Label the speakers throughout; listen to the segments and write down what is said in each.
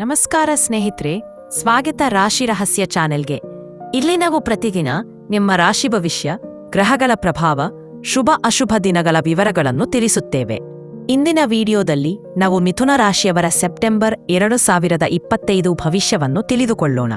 Speaker 1: ನಮಸ್ಕಾರ ಸ್ನೇಹಿತರೆ, ಸ್ವಾಗತ ರಾಶಿ ರಹಸ್ಯ ಚಾನೆಲ್ಗೆ. ಇಲ್ಲಿ ನಾವು ಪ್ರತಿದಿನ ನಿಮ್ಮ ರಾಶಿ ಭವಿಷ್ಯ, ಗ್ರಹಗಳ ಪ್ರಭಾವ, ಶುಭ ಅಶುಭ ದಿನಗಳ ವಿವರಗಳನ್ನು ತಿಳಿಸುತ್ತೇವೆ. ಇಂದಿನ ವಿಡಿಯೋದಲ್ಲಿ ನಾವು ಮಿಥುನ ರಾಶಿಯವರ ಸೆಪ್ಟೆಂಬರ್ ಎರಡು ಸಾವಿರದ ಇಪ್ಪತ್ತೈದು ಭವಿಷ್ಯವನ್ನು ತಿಳಿದುಕೊಳ್ಳೋಣ.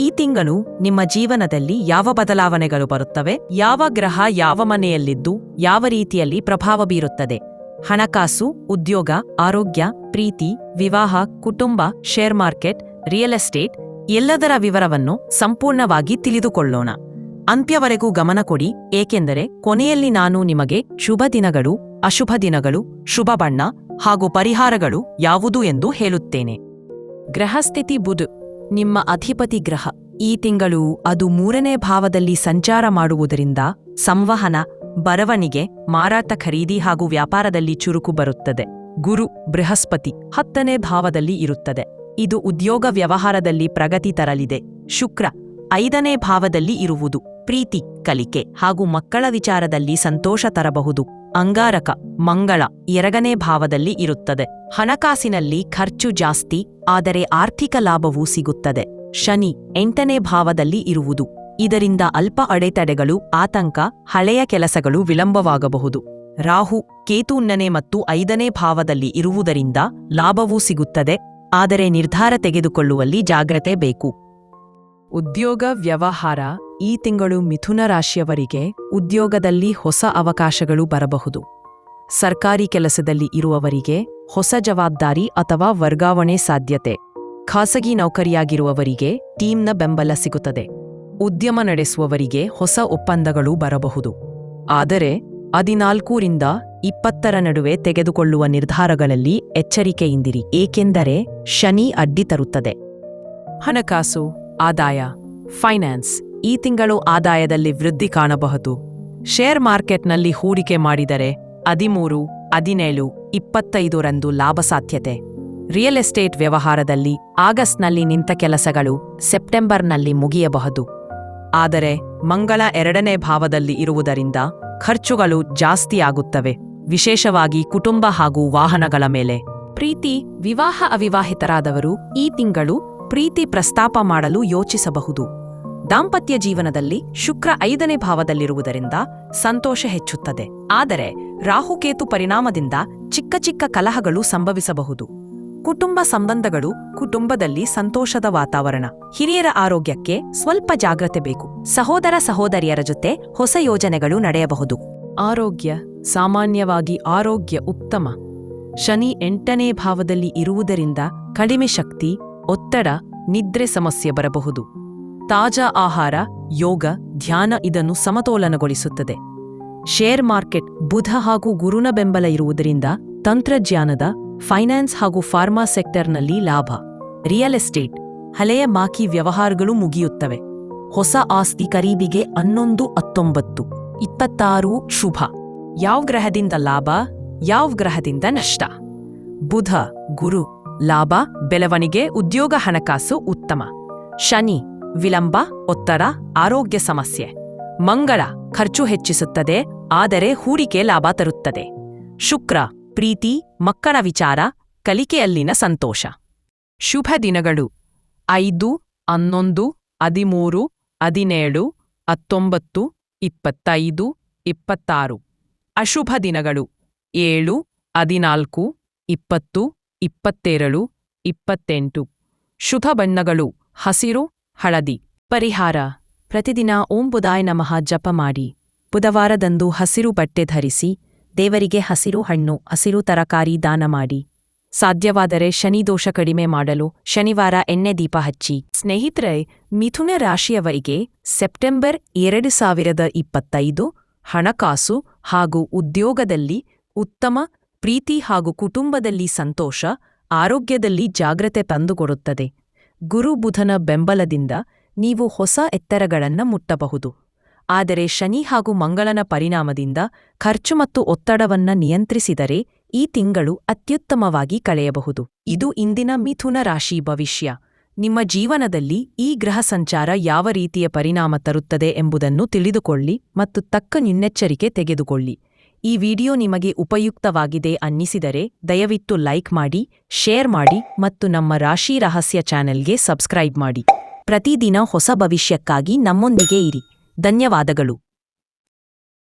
Speaker 1: ಈ ತಿಂಗಳು ನಿಮ್ಮ ಜೀವನದಲ್ಲಿ ಯಾವ ಬದಲಾವಣೆಗಳು ಬರುತ್ತವೆ, ಯಾವ ಗ್ರಹ ಯಾವ ಮನೆಯಲ್ಲಿದ್ದು, ಯಾವ ರೀತಿಯಲ್ಲಿ ಪ್ರಭಾವ ಬೀರುತ್ತದೆ ಹಣಕಾಸು, ಉದ್ಯೋಗ, ಆರೋಗ್ಯ, ಪ್ರೀತಿ, ವಿವಾಹ, ಕುಟುಂಬ ಶೇರ್ ಮಾರ್ಕೆಟ್, ರಿಯಲ್ ಎಸ್ಟೇಟ್ ಎಲ್ಲದರ ವಿವರವನ್ನು ಸಂಪೂರ್ಣವಾಗಿ ತಿಳಿದುಕೊಳ್ಳೋಣ. ಅಂತ್ಯವರೆಗೂ ಗಮನ ಕೊಡಿ, ಏಕೆಂದರೆ ಕೊನೆಯಲ್ಲಿ ನಾನು ನಿಮಗೆ ಶುಭ ದಿನಗಳು, ಅಶುಭ ದಿನಗಳು, ಶುಭ ಬಣ್ಣ ಹಾಗೂ ಪರಿಹಾರಗಳು ಯಾವುದು ಎಂದು ಹೇಳುತ್ತೇನೆ. ಗ್ರಹಸ್ಥಿತಿ ಬುಧ, ನಿಮ್ಮ ಅಧಿಪತಿ ಗ್ರಹ. ಈ ತಿಂಗಳು ಅದು ಮೂರನೇ ಭಾವದಲ್ಲಿ ಸಂಚಾರ ಮಾಡುವುದರಿಂದ ಸಂವಹನ ಬರವಣಿಗೆ, ಮಾರಾಟ ಖರೀದಿ ಹಾಗೂ ವ್ಯಾಪಾರದಲ್ಲಿ ಚುರುಕು ಬರುತ್ತದೆ. ಗುರು ಬೃಹಸ್ಪತಿ ಹತ್ತನೇ ಭಾವದಲ್ಲಿ ಇರುತ್ತದೆ. ಇದು ಉದ್ಯೋಗ ವ್ಯವಹಾರದಲ್ಲಿ ಪ್ರಗತಿ ತರಲಿದೆ. ಶುಕ್ರ ಐದನೇ ಭಾವದಲ್ಲಿ ಇರುವುದು. ಪ್ರೀತಿ, ಕಲಿಕೆ ಹಾಗೂ ಮಕ್ಕಳ ವಿಚಾರದಲ್ಲಿ ಸಂತೋಷ ತರಬಹುದು. ಅಂಗಾರಕ ಮಂಗಳ ಎರಡನೇ ಭಾವದಲ್ಲಿ ಇರುತ್ತದೆ. ಹಣಕಾಸಿನಲ್ಲಿ ಖರ್ಚು ಜಾಸ್ತಿ, ಆದರೆ ಆರ್ಥಿಕ ಲಾಭವೂ ಸಿಗುತ್ತದೆ. ಶನಿ ಎಂಟನೇ ಭಾವದಲ್ಲಿ ಇರುವುದು. ಇದರಿಂದ ಅಲ್ಪ ಅಡೆತಡೆಗಳು, ಆತಂಕ, ಹಳೆಯ ಕೆಲಸಗಳು ವಿಳಂಬವಾಗಬಹುದು. ರಾಹು ಕೇತುನ್ನನೆ ಮತ್ತು ಐದನೇ ಭಾವದಲ್ಲಿ ಇರುವುದರಿಂದ ಲಾಭವೂ ಸಿಗುತ್ತದೆ, ಆದರೆ ನಿರ್ಧಾರ ತೆಗೆದುಕೊಳ್ಳುವಲ್ಲಿ ಜಾಗ್ರತೆ ಬೇಕು. ಉದ್ಯೋಗ ವ್ಯವಹಾರ, ಈ ತಿಂಗಳು ಮಿಥುನ ರಾಶಿಯವರಿಗೆ ಉದ್ಯೋಗದಲ್ಲಿ ಹೊಸ ಅವಕಾಶಗಳು ಬರಬಹುದು. ಸರ್ಕಾರಿ ಕೆಲಸದಲ್ಲಿ ಇರುವವರಿಗೆ ಹೊಸ ಜವಾಬ್ದಾರಿ ಅಥವಾ ವರ್ಗಾವಣೆ ಸಾಧ್ಯತೆ. ಖಾಸಗಿ ನೌಕರಿಯಾಗಿರುವವರಿಗೆ ಟೀಮ್ನ ಬೆಂಬಲ ಸಿಗುತ್ತದೆ. ಉದ್ಯಮ ನಡೆಸುವವರಿಗೆ ಹೊಸ ಒಪ್ಪಂದಗಳು ಬರಬಹುದು. ಆದರೆ, ಹದಿನಾಲ್ಕೂರಿಂದ ಇಪ್ಪತ್ತರ ನಡುವೆ ತೆಗೆದುಕೊಳ್ಳುವ ನಿರ್ಧಾರಗಳಲ್ಲಿ ಎಚ್ಚರಿಕೆಯಿಂದಿರಿ. ಏಕೆಂದರೆ, ಶನಿ ಅಡ್ಡಿ ತರುತ್ತದೆ. ಹಣಕಾಸು, ಆದಾಯ, ಫೈನಾನ್ಸ್ ಈ ತಿಂಗಳು ಆದಾಯದಲ್ಲಿ ವೃದ್ಧಿ ಕಾಣಬಹುದು. ಶೇರ್ ಮಾರ್ಕೆಟ್ನಲ್ಲಿ ಹೂಡಿಕೆ ಮಾಡಿದರೆ ಹದಿಮೂರು, ಹದಿನೇಳು ಇಪ್ಪತ್ತೈದರಂದು ಲಾಭ ಸಾಧ್ಯತೆ. ರಿಯಲ್ ಎಸ್ಟೇಟ್ ವ್ಯವಹಾರದಲ್ಲಿ ಆಗಸ್ಟ್ನಲ್ಲಿ ನಿಂತ ಕೆಲಸಗಳು ಸೆಪ್ಟೆಂಬರ್ನಲ್ಲಿ ಮುಗಿಯಬಹುದು. ಆದರೆ ಮಂಗಳ ಎರಡನೇ ಭಾವದಲ್ಲಿ ಇರುವುದರಿಂದ ಖರ್ಚುಗಳು ಜಾಸ್ತಿಯಾಗುತ್ತವೆ. ವಿಶೇಷವಾಗಿ ಕುಟುಂಬ ಹಾಗೂ ವಾಹನಗಳ ಮೇಲೆ. ಪ್ರೀತಿ ವಿವಾಹ ಅವಿವಾಹಿತರಾದವರು ಈ ತಿಂಗಳು ಪ್ರೀತಿ ಪ್ರಸ್ತಾಪ ಮಾಡಲು ಯೋಚಿಸಬಹುದು. ದಾಂಪತ್ಯ ಜೀವನದಲ್ಲಿ ಶುಕ್ರ ಐದನೇ ಭಾವದಲ್ಲಿರುವುದರಿಂದ ಸಂತೋಷ ಹೆಚ್ಚುತ್ತದೆ. ಆದರೆ ರಾಹುಕೇತು ಪರಿಣಾಮದಿಂದ ಚಿಕ್ಕ ಚಿಕ್ಕ ಕಲಹಗಳು ಸಂಭವಿಸಬಹುದು. ಕುಟುಂಬ ಸಂಬಂಧಗಳು ಕುಟುಂಬದಲ್ಲಿ ಸಂತೋಷದ ವಾತಾವರಣ. ಹಿರಿಯರ ಆರೋಗ್ಯಕ್ಕೆ ಸ್ವಲ್ಪ ಜಾಗ್ರತೆ ಬೇಕು. ಸಹೋದರ ಸಹೋದರಿಯರ ಜೊತೆ ಹೊಸ ಯೋಜನೆಗಳು ನಡೆಯಬಹುದು. ಆರೋಗ್ಯ, ಸಾಮಾನ್ಯವಾಗಿ ಆರೋಗ್ಯ ಉತ್ತಮ. ಶನಿ ಎಂಟನೇ ಭಾವದಲ್ಲಿ ಇರುವುದರಿಂದ ಕಡಿಮೆ ಶಕ್ತಿ, ಒತ್ತಡ, ನಿದ್ರೆ ಸಮಸ್ಯೆ ಬರಬಹುದು. ತಾಜಾ ಆಹಾರ, ಯೋಗ, ಧ್ಯಾನ ಇದನ್ನು ಸಮತೋಲನಗೊಳಿಸುತ್ತದೆ. ಶೇರ್ ಮಾರ್ಕೆಟ್ ಬುಧ ಹಾಗೂ ಗುರುನ ಬೆಂಬಲ ಇರುವುದರಿಂದ ತಂತ್ರಜ್ಞಾನದ ಫೈನಾನ್ಸ್ ಹಾಗೂ ಫಾರ್ಮಾ ಸೆಕ್ಟರ್ನಲ್ಲಿ ಲಾಭ. Real estate. ಹಳೆಯ ಮಾಕಿ ವ್ಯವಹಾರಗಳು ಮುಗಿಯುತ್ತವೆ. ಹೊಸ ಆಸ್ತಿ ಖರೀದಿಗೆ ಹನ್ನೊಂದು ಹತ್ತೊಂಬತ್ತು. ಇಪ್ಪತ್ತಾರು ಶುಭ. ಯಾವ ಗ್ರಹದಿಂದ ಲಾಭ? ಯಾವ ಗ್ರಹದಿಂದ ನಷ್ಟ? ಬುಧ, ಗುರು. ಲಾಭ, ಬೆಳವಣಿಗೆ, ಉದ್ಯೋಗ ಹಣಕಾಸು ಉತ್ತಮ. ಶನಿ, ವಿಳಂಬ, ಒತ್ತಡ, ಆರೋಗ್ಯ ಸಮಸ್ಯೆ. ಮಂಗಳ, ಖರ್ಚು ಹೆಚ್ಚಿಸುತ್ತದೆ, ಆದರೆ ಹೂಡಿಕೆ ಲಾಭ ತರುತ್ತದೆ. ಶುಕ್ರ ಪ್ರೀತಿ, ಮಕ್ಕಳ ವಿಚಾರ ಕಲಿಕೆಯಲ್ಲಿನ ಸಂತೋಷ. ಶುಭ ದಿನಗಳು. ಐದು, ಹನ್ನೊಂದು, ಹದಿಮೂರು, ಹದಿನೇಳು, ಹತ್ತೊಂಬತ್ತು, ಇಪ್ಪತ್ತೈದು, ಇಪ್ಪತ್ತಾರು. ಅಶುಭ ದಿನಗಳು. ಏಳು, ಹದಿನಾಲ್ಕು, ಇಪ್ಪತ್ತು, ಇಪ್ಪತ್ತೆರಡು, ಇಪ್ಪತ್ತೆಂಟು. ಶುಭ ಬಣ್ಣಗಳು. ಹಸಿರು, ಹಳದಿ. ಪರಿಹಾರ. ಪ್ರತಿದಿನ ಓಂ ಬುಧಾಯ ನಮಃ ಜಪ ಮಾಡಿ. ಬುಧವಾರದಂದು ಹಸಿರು ಬಟ್ಟೆ ಧರಿಸಿ ದೇವರಿಗೆ ಹಸಿರು ಹಣ್ಣು, ಹಸಿರು ತರಕಾರಿ ದಾನ ಮಾಡಿ. ಸಾಧ್ಯವಾದರೆ ಶನಿ ದೋಷ ಕಡಿಮೆ ಮಾಡಲು ಶನಿವಾರ ಎಣ್ಣೆ ದೀಪ ಹಚ್ಚಿ. ಸ್ನೇಹಿತರೆ, ಮಿಥುನ ರಾಶಿಯವರಿಗೆ ಸೆಪ್ಟೆಂಬರ್ ಎರಡು ಸಾವಿರದ ಇಪ್ಪತ್ತೈದು ಹಣಕಾಸು ಹಾಗೂ ಉದ್ಯೋಗದಲ್ಲಿ ಉತ್ತಮ, ಪ್ರೀತಿ ಹಾಗೂ ಕುಟುಂಬದಲ್ಲಿ ಸಂತೋಷ, ಆರೋಗ್ಯದಲ್ಲಿ ಜಾಗ್ರತೆ ತಂದುಕೊಡುತ್ತದೆ. ಗುರು ಬುಧನ ಬೆಂಬಲದಿಂದ ನೀವು ಹೊಸ ಎತ್ತರಗಳನ್ನು ಮುಟ್ಟಬಹುದು. ಆದರೆ ಶನಿ ಹಾಗೂ ಮಂಗಳನ ಪರಿಣಾಮದಿಂದ ಖರ್ಚು ಮತ್ತು ಒತ್ತಡವನ್ನ ನಿಯಂತ್ರಿಸಿದರೆ ಈ ತಿಂಗಳು ಅತ್ಯುತ್ತಮವಾಗಿ ಕಳೆಯಬಹುದು. ಇದು ಇಂದಿನ ಮಿಥುನ ರಾಶಿ ಭವಿಷ್ಯ. ನಿಮ್ಮ ಜೀವನದಲ್ಲಿ ಈ ಗ್ರಹ ಸಂಚಾರ ಯಾವ ರೀತಿಯ ಪರಿಣಾಮ ತರುತ್ತದೆ ಎಂಬುದನ್ನು ತಿಳಿದುಕೊಳ್ಳಿ ಮತ್ತು ತಕ್ಕ ನಿನ್ನೆಚ್ಚರಿಕೆ ತೆಗೆದುಕೊಳ್ಳಿ. ಈ ವಿಡಿಯೋ ನಿಮಗೆ ಉಪಯುಕ್ತವಾಗಿದೆ ಅನ್ನಿಸಿದರೆ ದಯವಿಟ್ಟು ಲೈಕ್ ಮಾಡಿ, ಶೇರ್ ಮಾಡಿ ಮತ್ತು ನಮ್ಮ ರಾಶಿ ರಹಸ್ಯ ಚಾನೆಲ್ಗೆ ಸಬ್ಸ್ಕ್ರೈಬ್ ಮಾಡಿ. ಪ್ರತಿದಿನ ಹೊಸ ಭವಿಷ್ಯಕ್ಕಾಗಿ ನಮ್ಮೊಂದಿಗೆ ಇರಿ. ಧನ್ಯವಾದಗಳು.